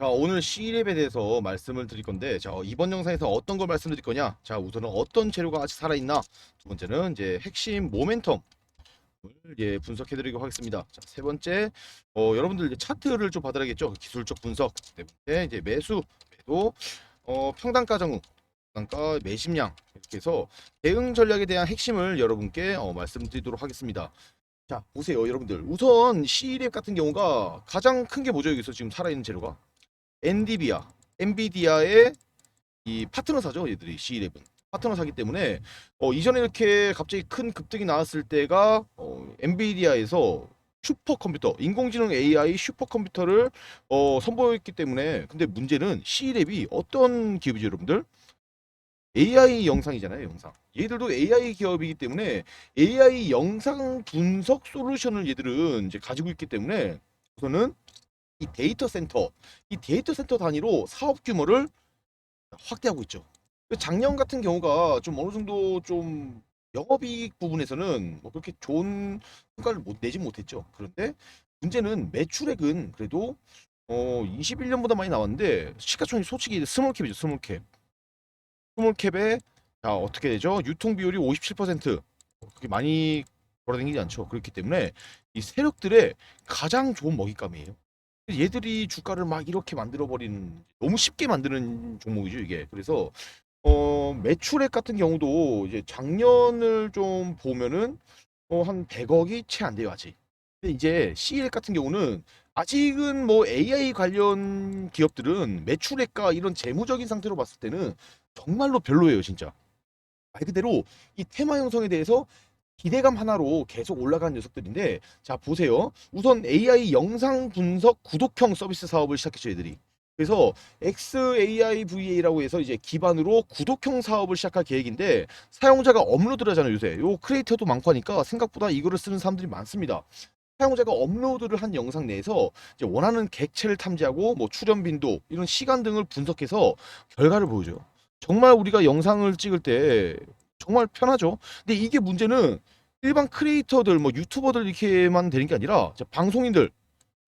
자, 오늘 C랩에 대해서 말씀을 드릴 건데, 자, 이번 영상에서 어떤 걸 말씀드릴 거냐? 자, 우선은 어떤 재료가 아직 살아있나? 두 번째는 이제 핵심 모멘텀. 을 예, 분석해 드리고 하겠습니다. 자, 세 번째, 어, 여러분들 이제 차트를 좀 받아야겠죠? 기술적 분석. 네 번째, 이제 매수, 매도, 어, 평단가 정후, 평단가 매심량. 이렇게 해서 대응 전략에 대한 핵심을 여러분께 어, 말씀드리도록 하겠습니다. 자, 보세요, 여러분들. 우선 C랩 같은 경우가 가장 큰 게 뭐죠? 여기서 지금 살아있는 재료가? 엔디비아, 엔비디아의 이 파트너사죠, 얘들이 C11 파트너사기 때문에 어, 이전에 이렇게 갑자기 큰 급등이 나왔을 때가 어, 엔비디아에서 슈퍼컴퓨터, 인공지능 AI 슈퍼컴퓨터를 어, 선보였기 때문에 근데 문제는 C랩이 어떤 기업이죠, 여러분들? AI 영상이잖아요, 영상. 얘들도 AI 기업이기 때문에 AI 영상 분석 솔루션을 얘들은 이제 가지고 있기 때문에 우선은 이 데이터 센터, 이 데이터 센터 단위로 사업 규모를 확대하고 있죠. 작년 같은 경우가 좀 어느 정도 좀 영업이익 부분에서는 뭐 그렇게 좋은 성과를 못 내지 못했죠. 그런데 문제는 매출액은 그래도 어 21년보다 많이 나왔는데 시가총액 솔직히 스몰캡이죠, 스몰캡. 스몰캡에 자 어떻게 되죠? 유통 비율이 57% 그렇게 많이 돌아다니지 않죠. 그렇기 때문에 이 세력들의 가장 좋은 먹잇감이에요. 얘들이 주가를 막 이렇게 만들어 버리는 너무 쉽게 만드는 종목이죠 이게. 그래서 어 매출액 같은 경우도 이제 작년을 좀 보면은 어 한 100억이 채 안 돼요 아직. 근데 이제 CL 같은 경우는 아직은 뭐 AI 관련 기업들은 매출액과 이런 재무적인 상태로 봤을 때는 정말로 별로예요 진짜. 말 그대로 이 테마 형성에 대해서 기대감 하나로 계속 올라가는 녀석들인데 자 보세요. 우선 AI 영상 분석 구독형 서비스 사업을 시작했죠 얘들이. 그래서 XAIVA라고 해서 이제 기반으로 구독형 사업을 시작할 계획인데 사용자가 업로드를 하잖아요 요새. 요 크리에이터도 많고 하니까 생각보다 이거를 쓰는 사람들이 많습니다. 사용자가 업로드를 한 영상 내에서 이제 원하는 객체를 탐지하고 뭐 출연 빈도 이런 시간 등을 분석해서 결과를 보여줘요. 정말 우리가 영상을 찍을 때 정말 편하죠. 근데 이게 문제는 일반 크리에이터들 뭐 유튜버들 이렇게만 되는 게 아니라 자, 방송인들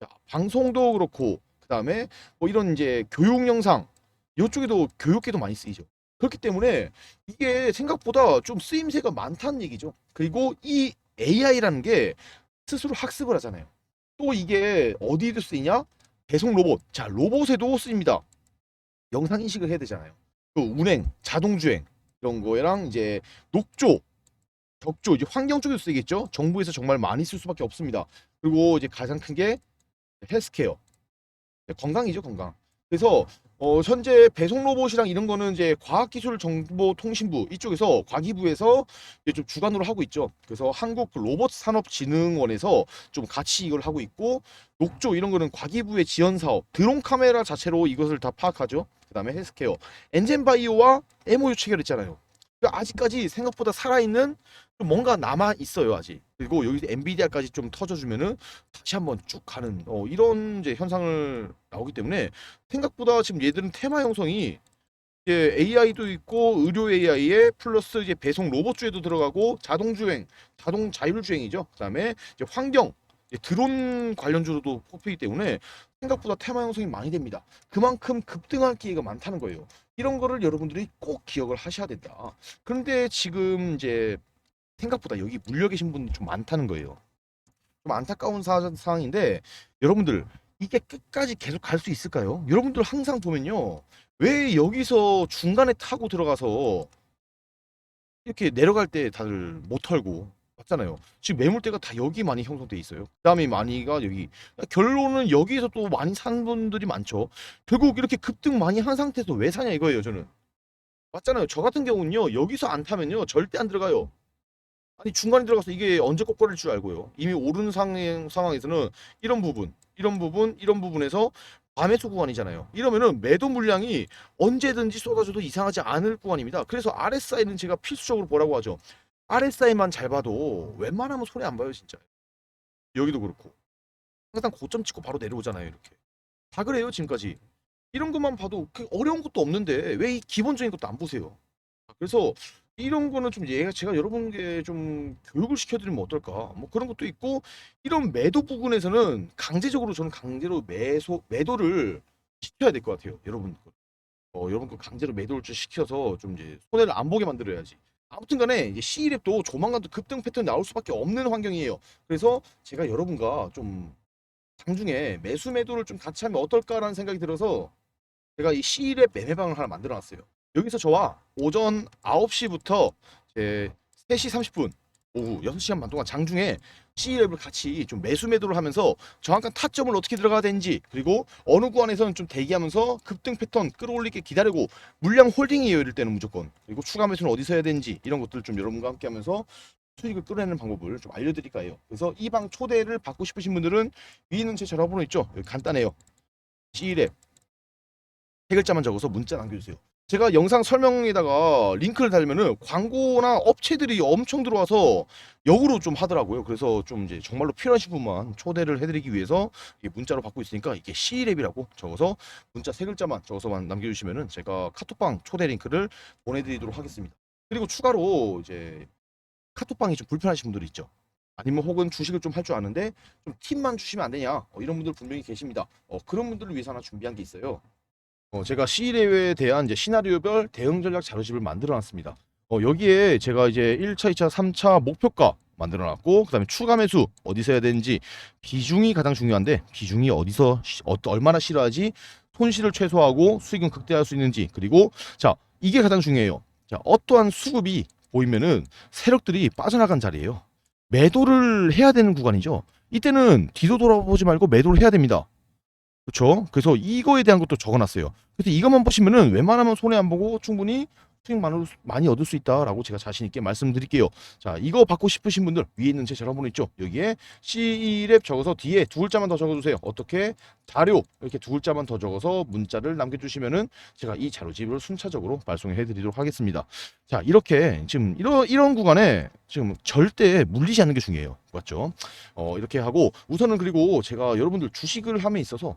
자, 방송도 그렇고 그다음에 뭐 이런 이제 교육 영상 이쪽에도 교육계도 많이 쓰이죠. 그렇기 때문에 이게 생각보다 좀 쓰임새가 많다는 얘기죠. 그리고 이 AI라는 게 스스로 학습을 하잖아요. 또 이게 어디에도 쓰이냐? 배송 로봇. 자, 로봇에도 쓰입니다. 영상 인식을 해야 되잖아요. 또 운행, 자동 주행 이런 거랑 이제 녹조, 적조 이제 환경 쪽에서 쓰이겠죠. 정부에서 정말 많이 쓸 수밖에 없습니다. 그리고 이제 가장 큰 게 헬스케어, 건강이죠, 건강. 그래서 어, 현재 배송 로봇이랑 이런 거는 이제 과학기술정보통신부 이쪽에서 과기부에서 이제 좀 주관으로 하고 있죠. 그래서 한국 로봇 산업진흥원에서 좀 같이 이걸 하고 있고 녹조 이런 거는 과기부의 지원 사업, 드론 카메라 자체로 이것을 다 파악하죠. 그다음에 헬스케어, 엔젠바이오와 MOU 체결했잖아요. 아직까지 생각보다 살아있는 좀 뭔가 남아 있어요 아직. 그리고 여기 엔비디아까지 좀 터져주면은 다시 한번 쭉 가는 어, 이런 이제 현상을 나오기 때문에 생각보다 지금 얘들은 테마 형성이 이제 AI도 있고 의료 AI에 플러스 이제 배송 로봇 주에도 들어가고 자동 주행, 자동 자율 주행이죠. 그다음에 이제 환경, 이제 드론 관련주로도 뽑히기 때문에 생각보다 테마 형성이 많이 됩니다. 그만큼 급등할 기회가 많다는 거예요. 이런 거를 여러분들이 꼭 기억을 하셔야 된다. 그런데 지금 이제 생각보다 여기 물려 계신 분이 좀 많다는 거예요. 좀 안타까운 사, 상황인데 여러분들 이게 끝까지 계속 갈 수 있을까요? 여러분들 항상 보면요. 왜 여기서 중간에 타고 들어가서 이렇게 내려갈 때 다들 못 털고 맞잖아요. 지금 매물대가 다 여기 많이 형성돼 있어요. 그다음에 많이가 여기. 결론은 여기서 또 많이 산 분들이 많죠. 결국 이렇게 급등 많이 한 상태에서 왜 사냐 이거예요, 저는. 맞잖아요. 저 같은 경우는요. 여기서 안 타면요. 절대 안 들어가요. 아니 중간에 들어가서 이게 언제 꼭거릴 줄 알고요. 이미 오른 상황, 상황에서는 이런 부분, 이런 부분, 이런 부분에서 과매수 구간이잖아요. 이러면은 매도 물량이 언제든지 쏟아져도 이상하지 않을 구간입니다. 그래서 RSI는 제가 필수적으로 보라고 하죠. RSI만 잘 봐도 웬만하면 손해 안 봐요, 진짜. 여기도 그렇고. 항상 고점 찍고 바로 내려오잖아요, 이렇게. 다 그래요, 지금까지. 이런 것만 봐도 그 어려운 것도 없는데 왜 이 기본적인 것도 안 보세요? 그래서 이런 거는 좀 얘가 제가 여러분께 좀 교육을 시켜드리면 어떨까? 뭐 그런 것도 있고 이런 매도 부분에서는 강제적으로 저는 강제로 매소 매도를 시켜야 될 것 같아요. 여러분. 어, 여러분 거 강제로 매도를 시켜서 좀 이제 손해를 안 보게 만들어야지. 아무튼 간에 이제 C랩도 조만간 또 급등 패턴 나올 수밖에 없는 환경이에요. 그래서 제가 여러분과 좀 장중에 매수 매도를 좀 같이 하면 어떨까라는 생각이 들어서 제가 이 C랩 매매방을 하나 만들어 놨어요. 여기서 저와 오전 9시부터 제 3시 30분 오후 6시간 반 동안 장중에 C랩을 같이 좀 매수 매도를 하면서 정확한 타점을 어떻게 들어가야 되는지 그리고 어느 구간에서는 좀 대기하면서 급등 패턴 끌어올리게 기다리고 물량 홀딩이에요 이럴 때는 무조건 그리고 추가 매수는 어디서 해야 되는지 이런 것들 좀 여러분과 함께 하면서 수익을 끌어내는 방법을 좀 알려드릴까 해요. 그래서 이 방 초대를 받고 싶으신 분들은 위에 있는 제 전화번호 있죠? 간단해요. C랩. 세 글자만 적어서 문자 남겨주세요 제가 영상 설명에다가 링크를 달면은 광고나 업체들이 엄청 들어와서 역으로 좀 하더라고요. 그래서 좀 이제 정말로 필요하신 분만 초대를 해드리기 위해서 문자로 받고 있으니까 이게 C랩이라고 적어서 문자 세 글자만 적어서만 남겨주시면은 제가 카톡방 초대 링크를 보내드리도록 하겠습니다. 그리고 추가로 이제 카톡방이 좀 불편하신 분들이 있죠. 아니면 혹은 주식을 좀 할 줄 아는데 좀 팁만 주시면 안 되냐 어, 이런 분들 분명히 계십니다. 어, 그런 분들을 위해서 하나 준비한 게 있어요. 어, 제가 C대회에 대한 이제 시나리오별 대응 전략 자료집을 만들어 놨습니다. 어, 여기에 제가 이제 1차, 2차, 3차 목표가 만들어 놨고 그다음에 추가 매수 어디서 해야 되는지 비중이 가장 중요한데 비중이 어디서 시- 어, 얼마나 싫어야지 손실을 최소화하고 수익은 극대화할 수 있는지 그리고 자 이게 가장 중요해요. 자 어떠한 수급이 보이면은 세력들이 빠져나간 자리예요. 매도를 해야 되는 구간이죠. 이때는 뒤도 돌아보지 말고 매도를 해야 됩니다. 그렇죠? 그래서 이거에 대한 것도 적어놨어요. 그래서 이것만 보시면은 웬만하면 손해 안 보고 충분히 수익 많이, 많이 얻을 수 있다라고 제가 자신 있게 말씀드릴게요. 자, 이거 받고 싶으신 분들 위에 있는 제 전화번호 있죠? 여기에 C랩 적어서 뒤에 두 글자만 더 적어주세요. 어떻게 자료 이렇게 두 글자만 더 적어서 문자를 남겨주시면은 제가 이 자료집을 순차적으로 발송해드리도록 하겠습니다. 자, 이렇게 지금 이런 이런 구간에 지금 절대 물리지 않는 게 중요해요. 맞죠? 어, 이렇게 하고 우선은 그리고 제가 여러분들 주식을 함에 있어서